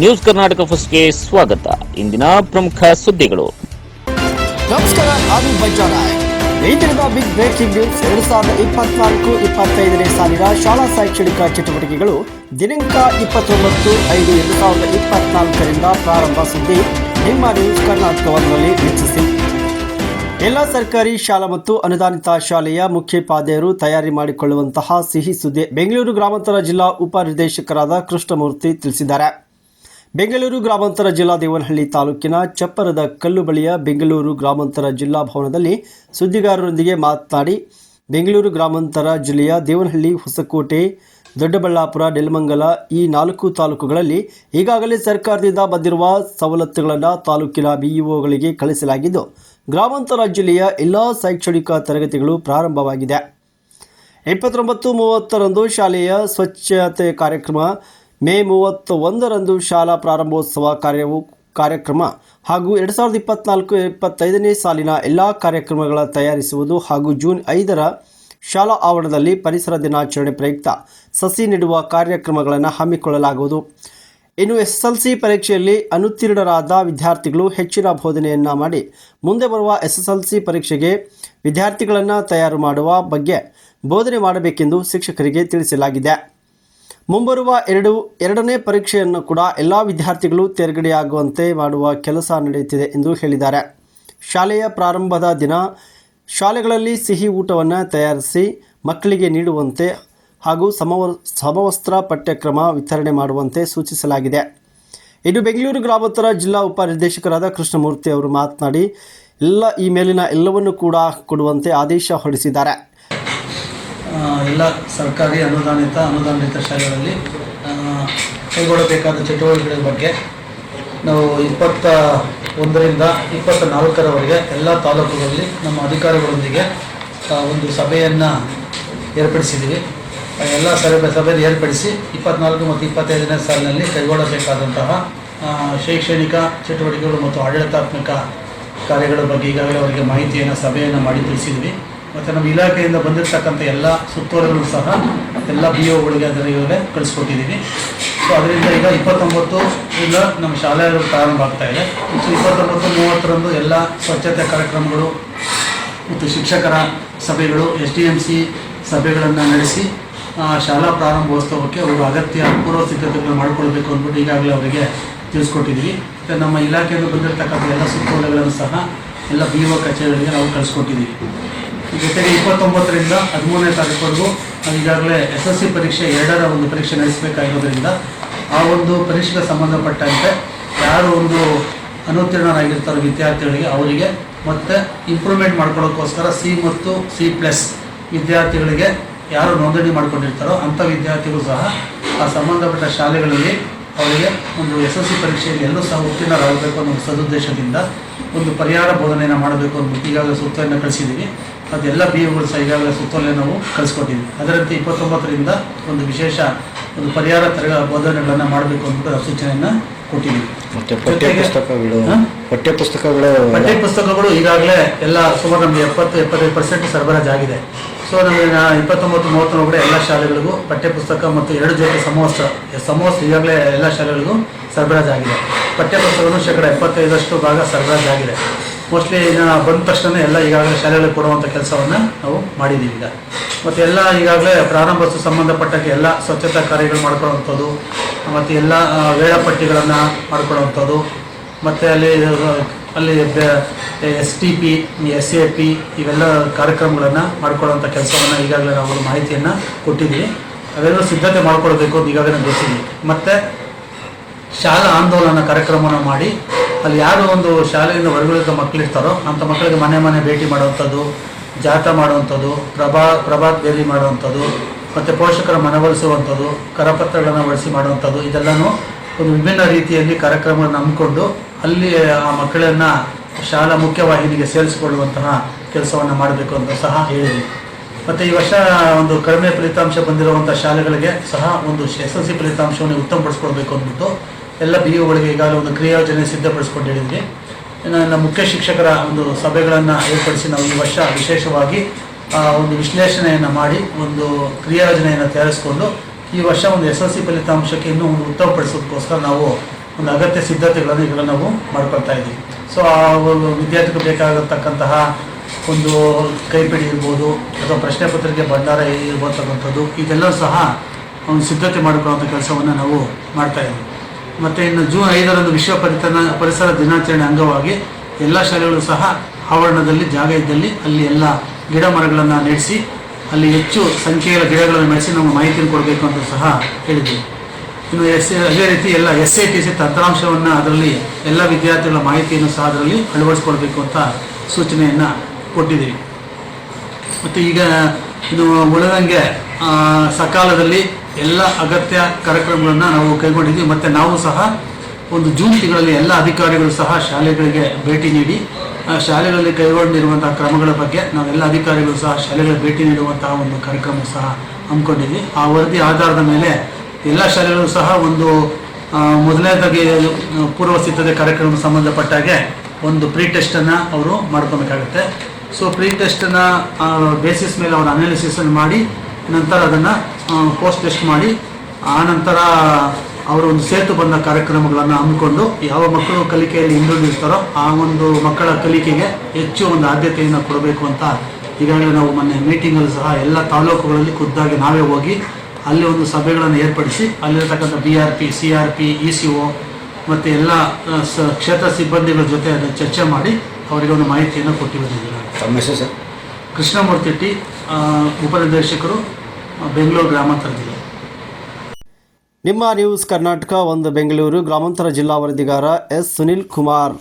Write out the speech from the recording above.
News Karnataka ಫಸ್ಟ್ಗೆ ಸ್ವಾಗತ. ಇಂದಿನ ಪ್ರಮುಖ ಸುದ್ದಿಗಳು. ನಮಸ್ಕಾರ, ನಾನು ಬಜ್ಜಾರಾಯ್ ಇಂದಿನ ಬಿಗ್ ಬ್ರೇಕಿಂಗ್ ನ್ಯೂಸ್ ಎರಡು ಸಾವಿರದ ಇಪ್ಪತ್ನಾಲ್ಕು, ಇಪ್ಪತ್ತೈದನೇ ಸಾಲಿನ ಶಾಲಾ ಶೈಕ್ಷಣಿಕ ಚಟುವಟಿಕೆಗಳು ದಿನಾಂಕ ಇಪ್ಪತ್ತೊಂಬತ್ತು ಐದು ಎರಡು ಸಾವಿರದ ಇಪ್ಪತ್ನಾಲ್ಕರಿಂದ ಪ್ರಾರಂಭ ಸುದ್ದಿ. ನಿಮ್ಮ ನ್ಯೂಸ್ ಕರ್ನಾಟಕವನ್ನಲ್ಲಿ ವೀಕ್ಷಿಸಿ. ಎಲ್ಲ ಸರ್ಕಾರಿ ಶಾಲಾ ಮತ್ತು ಅನುದಾನಿತ ಶಾಲೆಯ ಮುಖ್ಯೋಪಾಧ್ಯಾಯರು ತಯಾರಿ ಮಾಡಿಕೊಳ್ಳುವಂತಹ ಸಿಹಿ ಸುದ್ದಿ ಬೆಂಗಳೂರು ಗ್ರಾಮಾಂತರ ಜಿಲ್ಲಾ ಉಪನಿರ್ದೇಶಕರಾದ ಕೃಷ್ಣಮೂರ್ತಿ ತಿಳಿಸಿದ್ದಾರೆ. ಬೆಂಗಳೂರು ಗ್ರಾಮಾಂತರ ಜಿಲ್ಲಾ ದೇವನಹಳ್ಳಿ ತಾಲೂಕಿನ ಚಪ್ಪರದ ಕಲ್ಲು ಬಳಿಯ ಬೆಂಗಳೂರು ಗ್ರಾಮಾಂತರ ಜಿಲ್ಲಾ ಭವನದಲ್ಲಿ ಸುದ್ದಿಗಾರರೊಂದಿಗೆ ಮಾತನಾಡಿ, ಬೆಂಗಳೂರು ಗ್ರಾಮಾಂತರ ಜಿಲ್ಲೆಯ ದೇವನಹಳ್ಳಿ, ಹೊಸಕೋಟೆ, ದೊಡ್ಡಬಳ್ಳಾಪುರ, ನೆಲಮಂಗಲ ಈ ನಾಲ್ಕು ತಾಲೂಕುಗಳಲ್ಲಿ ಈಗಾಗಲೇ ಸರ್ಕಾರದಿಂದ ಬಂದಿರುವ ಸವಲತ್ತುಗಳನ್ನು ತಾಲೂಕಿನ ಬಿಇಒಗಳಿಗೆ ಕಳಿಸಲಾಗಿದ್ದು, ಗ್ರಾಮಾಂತರ ಜಿಲ್ಲೆಯ ಎಲ್ಲ ಶೈಕ್ಷಣಿಕ ತರಗತಿಗಳು ಪ್ರಾರಂಭವಾಗಿದೆ. ಇಪ್ಪತ್ತೊಂಬತ್ತು ಮೂವತ್ತರಂದು ಶಾಲೆಯ ಸ್ವಚ್ಛತೆ ಕಾರ್ಯಕ್ರಮ ಮೇ ಮೂವತ್ತ ಒಂದರಂದು ಶಾಲಾ ಪ್ರಾರಂಭೋತ್ಸವ ಕಾರ್ಯವು ಕಾರ್ಯಕ್ರಮ ಹಾಗೂ ಎರಡು ಸಾವಿರದ ಇಪ್ಪತ್ನಾಲ್ಕು ಇಪ್ಪತ್ತೈದನೇ ಸಾಲಿನ ಎಲ್ಲ ಕಾರ್ಯಕ್ರಮಗಳ ತಯಾರಿಸುವುದು ಹಾಗೂ ಜೂನ್ ಐದರ ಶಾಲಾ ಆವರಣದಲ್ಲಿ ಪರಿಸರ ದಿನಾಚರಣೆ ಪ್ರಯುಕ್ತ ಸಸಿ ನೆಡುವ ಕಾರ್ಯಕ್ರಮಗಳನ್ನು ಹಮ್ಮಿಕೊಳ್ಳಲಾಗುವುದು. ಇನ್ನು ಎಸ್ ಪರೀಕ್ಷೆಯಲ್ಲಿ ಅನುತ್ತೀರ್ಣರಾದ ವಿದ್ಯಾರ್ಥಿಗಳು ಹೆಚ್ಚಿನ ಬೋಧನೆಯನ್ನು ಮಾಡಿ ಮುಂದೆ ಬರುವ ಎಸ್ ಪರೀಕ್ಷೆಗೆ ವಿದ್ಯಾರ್ಥಿಗಳನ್ನು ತಯಾರು ಮಾಡುವ ಬಗ್ಗೆ ಬೋಧನೆ ಮಾಡಬೇಕೆಂದು ಶಿಕ್ಷಕರಿಗೆ ತಿಳಿಸಲಾಗಿದೆ. ಮುಂಬರುವ ಎರಡು, ಎರಡನೇ ಪರೀಕ್ಷೆಯನ್ನು ಕೂಡ ಎಲ್ಲ ವಿದ್ಯಾರ್ಥಿಗಳು ತೇರ್ಗಡೆಯಾಗುವಂತೆ ಮಾಡುವ ಕೆಲಸ ನಡೆಯುತ್ತಿದೆ ಎಂದು ಹೇಳಿದ್ದಾರೆ. ಶಾಲೆಯ ಪ್ರಾರಂಭದ ದಿನ ಶಾಲೆಗಳಲ್ಲಿ ಸಿಹಿ ಊಟವನ್ನು ತಯಾರಿಸಿ ಮಕ್ಕಳಿಗೆ ನೀಡುವಂತೆ ಹಾಗೂ ಸಮವ, ಸಮವಸ್ತ್ರ ಪಠ್ಯಕ್ರಮ ವಿತರಣೆ ಮಾಡುವಂತೆ ಸೂಚಿಸಲಾಗಿದೆ. ಇದು ಬೆಂಗಳೂರು ಗ್ರಾಮಾಂತರ ಜಿಲ್ಲಾ ಉಪನಿರ್ದೇಶಕರಾದ ಕೃಷ್ಣಮೂರ್ತಿ ಅವರು ಮಾತನಾಡಿ, ಎಲ್ಲ ಈ ಮೇಲಿನ ಎಲ್ಲವನ್ನು ಕೂಡ ಕೊಡುವಂತೆ ಆದೇಶ ಹೊರಡಿಸಿದ್ದಾರೆ. ಎಲ್ಲ ಸರ್ಕಾರಿ ಅನುದಾನಿತ ಅನುದಾನಿತ ಶಾಲೆಗಳಲ್ಲಿ ಕೈಗೊಳ್ಳಬೇಕಾದ ಚಟುವಟಿಕೆಗಳ ಬಗ್ಗೆ ನಾವು ಇಪ್ಪತ್ತ ಒಂದರಿಂದ ಇಪ್ಪತ್ತ ನಾಲ್ಕರವರೆಗೆ ಎಲ್ಲ ತಾಲೂಕುಗಳಲ್ಲಿ ನಮ್ಮ ಅಧಿಕಾರಿಗಳೊಂದಿಗೆ ಒಂದು ಸಭೆಯನ್ನು ಏರ್ಪಡಿಸಿದ್ದೀವಿ. ಎಲ್ಲ ಸಭೆ, ಸಭೆಯಲ್ಲಿ ಏರ್ಪಡಿಸಿ ಇಪ್ಪತ್ನಾಲ್ಕು ಮತ್ತು ಇಪ್ಪತ್ತೈದನೇ ಸಾಲಿನಲ್ಲಿ ಕೈಗೊಳ್ಳಬೇಕಾದಂತಹ ಶೈಕ್ಷಣಿಕ ಚಟುವಟಿಕೆಗಳು ಮತ್ತು ಆಡಳಿತಾತ್ಮಕ ಕಾರ್ಯಗಳ ಬಗ್ಗೆ ಈಗಾಗಲೇ ಅವರಿಗೆ ಮಾಹಿತಿಯನ್ನು ಸಭೆಯನ್ನು ಮಾಡಿ ತಿಳಿಸಿದ್ವಿ ಮತ್ತು ನಮ್ಮ ಇಲಾಖೆಯಿಂದ ಬಂದಿರತಕ್ಕಂಥ ಎಲ್ಲ ಸುತ್ತೋಲೆಗಳು ಸಹ ಎಲ್ಲ ಬಿ ಒಗಳಿಗೆ ಅದರ ಈಗಾಗಲೇ ಕಳಿಸ್ಕೊಟ್ಟಿದ್ದೀವಿ. ಸೊ ಅದರಿಂದ ಈಗ ಇಪ್ಪತ್ತೊಂಬತ್ತು ಈಗ ನಮ್ಮ ಶಾಲೆಗಳು ಪ್ರಾರಂಭ ಆಗ್ತಾ ಇದೆ. ಸೊ ಇಪ್ಪತ್ತೊಂಬತ್ತು, ಮೂವತ್ತರಂದು ಎಲ್ಲ ಸ್ವಚ್ಛತೆ ಕಾರ್ಯಕ್ರಮಗಳು ಮತ್ತು ಶಿಕ್ಷಕರ ಸಭೆಗಳು ಎಸ್ ಡಿ ಎಂ ಸಿ ಸಭೆಗಳನ್ನು ನಡೆಸಿ ಶಾಲಾ ಪ್ರಾರಂಭೋತ್ಸವಕ್ಕೆ ಅವರು ಅಗತ್ಯ ಪೂರ್ವ ಸಿದ್ಧತೆಗಳು ಮಾಡಿಕೊಳ್ಬೇಕು ಅಂದ್ಬಿಟ್ಟು ಈಗಾಗಲೇ ಅವರಿಗೆ ತಿಳಿಸ್ಕೊಟ್ಟಿದ್ವಿ ಮತ್ತು ನಮ್ಮ ಇಲಾಖೆಯಿಂದ ಬಂದಿರತಕ್ಕಂಥ ಎಲ್ಲ ಸುತ್ತೋಲೆಗಳನ್ನು ಸಹ ಎಲ್ಲ ಬಿ ಒ ಕಚೇರಿಗಳಿಗೆ ನಾವು ಕಳಿಸ್ಕೊಟ್ಟಿದ್ದೀವಿ. ಜೊತೆಗೆ ಇಪ್ಪತ್ತೊಂಬತ್ತರಿಂದ ಹದಿಮೂರನೇ ತಾರೀಕುವರೆಗೂ ಈಗಾಗಲೇ ಎಸ್ ಎಸ್ ಸಿ ಪರೀಕ್ಷೆ ಎರಡರ ಒಂದು ಪರೀಕ್ಷೆ ನಡೆಸಬೇಕಾಗಿರೋದ್ರಿಂದ ಆ ಒಂದು ಪರೀಕ್ಷೆಗೆ ಸಂಬಂಧಪಟ್ಟಂತೆ ಯಾರು ಒಂದು ಅನುತ್ತೀರ್ಣರಾಗಿರ್ತಾರೋ ವಿದ್ಯಾರ್ಥಿಗಳಿಗೆ ಅವರಿಗೆ ಮತ್ತೆ ಇಂಪ್ರೂವ್ಮೆಂಟ್ ಮಾಡ್ಕೊಳ್ಳೋಕ್ಕೋಸ್ಕರ ಸಿ ಮತ್ತು ಸಿ ಪ್ಲಸ್ ವಿದ್ಯಾರ್ಥಿಗಳಿಗೆ ಯಾರು ನೋಂದಣಿ ಮಾಡಿಕೊಂಡಿರ್ತಾರೋ ಅಂಥ ವಿದ್ಯಾರ್ಥಿಗಳು ಸಹ ಆ ಸಂಬಂಧಪಟ್ಟ ಶಾಲೆಗಳಲ್ಲಿ ಅವರಿಗೆ ಒಂದು ಎಸ್ ಎಸ್ ಸಿ ಪರೀಕ್ಷೆಯಲ್ಲಿ ಎಲ್ಲರೂ ಸಹ ಉತ್ತೀರ್ಣರಾಗಬೇಕು ಅನ್ನೋ ಸದುದ್ದೇಶದಿಂದ ಒಂದು ಪರಿಹಾರ ಬೋಧನೆಯನ್ನು ಮಾಡಬೇಕು ಅನ್ನೋದು ಈಗಾಗಲೇ ಸೂತ್ರವನ್ನು ಕಳಿಸಿದ್ದೀವಿ. ಅದೆಲ್ಲ ಬಿ ಎಗಳು ಸಹ ಈಗಾಗಲೇ ಸುತ್ತಲೇ ನಾವು ಕಳಿಸ್ಕೊಟ್ಟಿದ್ವಿ ಅದರಂತೆ ಇಪ್ಪತ್ತೊಂಬತ್ತರಿಂದ ಒಂದು ವಿಶೇಷ ಒಂದು ಪರಿಹಾರ ತರಗ ಬೋಧನೆಗಳನ್ನು ಮಾಡಬೇಕು ಅಂದ್ಬಿಟ್ಟು ನಾವು ಸೂಚನೆಯನ್ನು ಕೊಟ್ಟಿದ್ದೀವಿ. ಮತ್ತೆ ಪಠ್ಯ ಪಠ್ಯಪುಸ್ತಕಗಳು ಪುಸ್ತಕಗಳು ಪಠ್ಯ ಪುಸ್ತಕಗಳು ಈಗಾಗಲೇ ಎಲ್ಲ ಸುಮಾರು ನಮಗೆ ಎಪ್ಪತ್ತು ಎಪ್ಪತ್ತೈದು ಪರ್ಸೆಂಟ್ ಸರಬರಾಜು ಆಗಿದೆ. ಸೊ ನಮಗೆ ಇಪ್ಪತ್ತೊಂಬತ್ತು ಇಪ್ಪತ್ತೊಂಬತ್ತು ಮೂವತ್ತರೊಳಗಡೆ ಎಲ್ಲ ಶಾಲೆಗಳಿಗೂ ಪಠ್ಯಪುಸ್ತಕ ಮತ್ತು ಎರಡು ಜೊತೆ ಸಮವಸ್ತ್ರ ಸಮವಸ್ತ್ರ ಈಗಾಗಲೇ ಎಲ್ಲ ಶಾಲೆಗಳಿಗೂ ಸರಬರಾಜು ಆಗಿದೆ. ಪಠ್ಯ ಪುಸ್ತಕಗಳು ಶೇಕಡ ಎಪ್ಪತ್ತೈದಷ್ಟು ಭಾಗ ಸರಬರಾಜ್ ಆಗಿದೆ. ಮೋಸ್ಟ್ಲಿ ಬಂದ ತಕ್ಷಣ ಎಲ್ಲ ಈಗಾಗಲೇ ಶಾಲೆಗಳಿಗೆ ಕೊಡುವಂಥ ಕೆಲಸವನ್ನು ನಾವು ಮಾಡಿದ್ದೀವಿ ಈಗ. ಮತ್ತು ಎಲ್ಲ ಈಗಾಗಲೇ ಪ್ರಾರಂಭೋತ್ಸವ ಸಂಬಂಧಪಟ್ಟಕ್ಕೆ ಎಲ್ಲ ಸ್ವಚ್ಛತಾ ಕಾರ್ಯಗಳು ಮಾಡ್ಕೊಳ್ಳುವಂಥದ್ದು, ಮತ್ತು ಎಲ್ಲ ವೇಳಾಪಟ್ಟಿಗಳನ್ನು ಮಾಡ್ಕೊಳ್ಳುವಂಥದ್ದು, ಮತ್ತು ಅಲ್ಲಿ ಅಲ್ಲಿ S T P, S A P ಇವೆಲ್ಲ ಕಾರ್ಯಕ್ರಮಗಳನ್ನು ಮಾಡ್ಕೊಳ್ಳೋಂಥ ಕೆಲಸವನ್ನು ಈಗಾಗಲೇ ನಾವು ಮಾಹಿತಿಯನ್ನು ಕೊಟ್ಟಿದ್ದೀವಿ. ಅವೆಲ್ಲ ಸಿದ್ಧತೆ ಮಾಡ್ಕೊಳ್ಬೇಕು ಅಂತ ಈಗಾಗಲೇ ಗೊತ್ತಿದ್ದೀವಿ ಮತ್ತು ಶಾಲಾ ಆಂದೋಲನ ಕಾರ್ಯಕ್ರಮವನ್ನು ಮಾಡಿ ಅಲ್ಲಿ ಯಾರು ಒಂದು ಶಾಲೆಯಿಂದ ಹೊರಗುಳಿದ ಮಕ್ಕಳಿರ್ತಾರೋ ಅಂಥ ಮಕ್ಕಳಿಗೆ ಮನೆ ಮನೆ ಭೇಟಿ ಮಾಡುವಂಥದ್ದು ಜಾಥಾ ಮಾಡುವಂಥದ್ದು, ಪ್ರಭಾ, ಪ್ರಭಾತ್ ಬೇಲಿ ಮಾಡುವಂಥದ್ದು, ಮತ್ತು ಪೋಷಕರ ಮನವೊಲಿಸುವಂಥದ್ದು ಕರಪತ್ರಗಳನ್ನು ಬಳಸಿ ಮಾಡುವಂಥದ್ದು, ಇದೆಲ್ಲನೂ ಒಂದು ವಿಭಿನ್ನ ರೀತಿಯಲ್ಲಿ ಕಾರ್ಯಕ್ರಮಗಳನ್ನು ಹಮ್ಮಿಕೊಂಡು ಅಲ್ಲಿ ಆ ಮಕ್ಕಳನ್ನು ಶಾಲಾ ಮುಖ್ಯವಾಹಿನಿಗೆ ಸೇರಿಸಿಕೊಳ್ಳುವಂತಹ ಕೆಲಸವನ್ನು ಮಾಡಬೇಕು ಅಂತ ಸಹ ಹೇಳಿದ್ವಿ ಮತ್ತು ಈ ವರ್ಷ ಒಂದು ಕಡಿಮೆ ಫಲಿತಾಂಶ ಬಂದಿರುವಂಥ ಶಾಲೆಗಳಿಗೆ ಸಹ ಒಂದು ಎಸ್ ಎಲ್ ಸಿ ಫಲಿತಾಂಶವನ್ನು ಉತ್ತಮಪಡಿಸ್ಕೊಳ್ಬೇಕು ಅಂದ್ಬಿಟ್ಟು ಎಲ್ಲ ಬಿ ಯುಗಳಿಗೆ ಈಗಾಗಲೇ ಒಂದು ಕ್ರಿಯಾಯೋಜನೆ ಸಿದ್ಧಪಡಿಸ್ಕೊಂಡು ಹೇಳಿದ್ವಿ. ನನ್ನ ಮುಖ್ಯ ಶಿಕ್ಷಕರ ಒಂದು ಸಭೆಗಳನ್ನು ಏರ್ಪಡಿಸಿ ನಾವು ಈ ವರ್ಷ ವಿಶೇಷವಾಗಿ ಒಂದು ವಿಶ್ಲೇಷಣೆಯನ್ನು ಮಾಡಿ, ಒಂದು ಕ್ರಿಯಾಯೋಜನೆಯನ್ನು ತಯಾರಿಸಿಕೊಂಡು ಈ ವರ್ಷ ಒಂದು ಎಸ್ ಎಲ್ ಸಿ ಫಲಿತಾಂಶಕ್ಕೆ ಇನ್ನೂ ಒಂದು ಉತ್ತಮಪಡಿಸೋದಕ್ಕೋಸ್ಕರ ನಾವು ಒಂದು ಅಗತ್ಯ ಸಿದ್ಧತೆಗಳನ್ನು ಈಗ ನಾವು ಮಾಡ್ಕೊಳ್ತಾ ಇದ್ದೀವಿ. ಸೊ ಆ ವಿದ್ಯಾರ್ಥಿಗಳು ಬೇಕಾಗತಕ್ಕಂತಹ ಒಂದು ಕೈಪಿಡಿ ಇರ್ಬೋದು, ಅಥವಾ ಪ್ರಶ್ನೆ ಪತ್ರಿಕೆ ಭಂಡಾರ ಇರ್ಬೋತಕ್ಕಂಥದ್ದು, ಇದೆಲ್ಲವೂ ಸಹ ಒಂದು ಸಿದ್ಧತೆ ಮಾಡಿಕೊಳ್ಳುವಂಥ ಕೆಲಸವನ್ನು ನಾವು ಮಾಡ್ತಾ ಇದ್ದೀವಿ. ಮತ್ತು ಇನ್ನು ಜೂನ್ ಐದರಂದು ವಿಶ್ವ ಪರಿತನ ಪರಿಸರ ದಿನಾಚರಣೆ ಅಂಗವಾಗಿ ಎಲ್ಲ ಶಾಲೆಗಳು ಸಹ ಆವರಣದಲ್ಲಿ, ಜಾಗ ಇದ್ದಲ್ಲಿ ಅಲ್ಲಿ ಎಲ್ಲ ಗಿಡ ಮರಗಳನ್ನು ನೆಡೆಸಿ, ಅಲ್ಲಿ ಹೆಚ್ಚು ಸಂಖ್ಯೆಯ ಗಿಡಗಳನ್ನು ಬೆಳೆಸಿ ನಮ್ಮ ಮಾಹಿತಿಯನ್ನು ಕೊಡಬೇಕು ಅಂತ ಸಹ ಹೇಳಿದ್ದೀವಿ ಇನ್ನು ಎಸ್ ಅದೇ ರೀತಿ ಎಲ್ಲ ಎಸ್ ಐ ಟಿ ಸಿ ತಂತ್ರಾಂಶವನ್ನು ಅದರಲ್ಲಿ ಎಲ್ಲ ವಿದ್ಯಾರ್ಥಿಗಳ ಮಾಹಿತಿಯನ್ನು ಸಹ ಅದರಲ್ಲಿ ಅಳವಡಿಸ್ಕೊಳ್ಬೇಕು ಅಂತ ಸೂಚನೆಯನ್ನು ಕೊಟ್ಟಿದ್ದೀವಿ. ಮತ್ತು ಈಗ ಇದು ಉಳಿದಂಗೆ ಸಕಾಲದಲ್ಲಿ ಎಲ್ಲ ಅಗತ್ಯ ಕಾರ್ಯಕ್ರಮಗಳನ್ನು ನಾವು ಕೈಗೊಂಡಿದ್ದೀವಿ ಮತ್ತು ನಾವು ಸಹ ಒಂದು ಜೂನ್ ತಿಂಗಳಲ್ಲಿ ಎಲ್ಲ ಅಧಿಕಾರಿಗಳು ಸಹ ಶಾಲೆಗಳಿಗೆ ಭೇಟಿ ನೀಡಿ ಶಾಲೆಗಳಲ್ಲಿ ಕೈಗೊಂಡಿರುವಂತಹ ಕ್ರಮಗಳ ಬಗ್ಗೆ ನಾವೆಲ್ಲ ಅಧಿಕಾರಿಗಳು ಸಹ ಶಾಲೆಗಳಿಗೆ ಭೇಟಿ ನೀಡುವಂತಹ ಒಂದು ಕಾರ್ಯಕ್ರಮ ಸಹ ಹಮ್ಮಿಕೊಂಡಿದ್ವಿ. ಆ ವರದಿ ಆಧಾರದ ಮೇಲೆ ಎಲ್ಲ ಶಾಲೆಗಳು ಸಹ ಒಂದು ಮೊದಲನೇದಾಗಿ ಪೂರ್ವ ಸಿದ್ಧತೆ ಕಾರ್ಯಕ್ರಮ ಸಂಬಂಧಪಟ್ಟಾಗೆ ಒಂದು ಪ್ರೀ ಟೆಸ್ಟನ್ನು ಅವರು ಮಾಡ್ಕೊಬೇಕಾಗುತ್ತೆ. ಸೊ ಪ್ರೀ ಟೆಸ್ಟನ್ನು ಬೇಸಿಸ್ ಮೇಲೆ ಅವರು ಅನಾಲಿಸಿಸನ್ನು ಮಾಡಿ ನಂತರ ಅದನ್ನು ಪೋಸ್ಟ್ ಟೆಸ್ಟ್ ಮಾಡಿ, ಆ ನಂತರ ಅವರು ಒಂದು ಸೇತು ಬಂದ ಕಾರ್ಯಕ್ರಮಗಳನ್ನು ಹಮ್ಮಿಕೊಂಡು, ಯಾವ ಮಕ್ಕಳು ಕಲಿಕೆಯಲ್ಲಿ ಹಿಂದುಳಿದಿರ್ತಾರೋ ಆ ಒಂದು ಮಕ್ಕಳ ಕಲಿಕೆಗೆ ಹೆಚ್ಚು ಒಂದು ಆದ್ಯತೆಯನ್ನು ಕೊಡಬೇಕು ಅಂತ ಈಗಾಗಲೇ ನಾವು ಮೊನ್ನೆ ಮೀಟಿಂಗಲ್ಲಿ ಸಹ ಎಲ್ಲ ತಾಲೂಕುಗಳಲ್ಲಿ ಖುದ್ದಾಗಿ ನಾವೇ ಹೋಗಿ, ಅಲ್ಲಿ ಒಂದು ಸಭೆಗಳನ್ನು ಏರ್ಪಡಿಸಿ, ಅಲ್ಲಿರತಕ್ಕಂಥ B R P C R P E C O ಮತ್ತು ಎಲ್ಲ ಕ್ಷೇತ್ರ ಸಿಬ್ಬಂದಿಗಳ ಜೊತೆ ಅದನ್ನು ಚರ್ಚೆ ಮಾಡಿ, ಅವರಿಗೆ ಒಂದು ಮಾಹಿತಿಯನ್ನು ಕೊಟ್ಟು ಕೃಷ್ಣಮೂರ್ತಿ ಟಿ ಉಪನಿರ್ದೇಶಕರು ಬೆಂಗಳೂರು ಗ್ರಾಮಾಂತರ ಜಿಲ್ಲೆ ನಿಮ್ಮ ನ್ಯೂಸ್ ಕರ್ನಾಟಕ, ಒಂದು ಬೆಂಗಳೂರು, ಗ್ರಾಮಾಂತರ ಜಿಲ್ಲಾ ವರದಿಗಾರ ಎಸ್. ಸುನಿಲ್ ಕುಮಾರ್.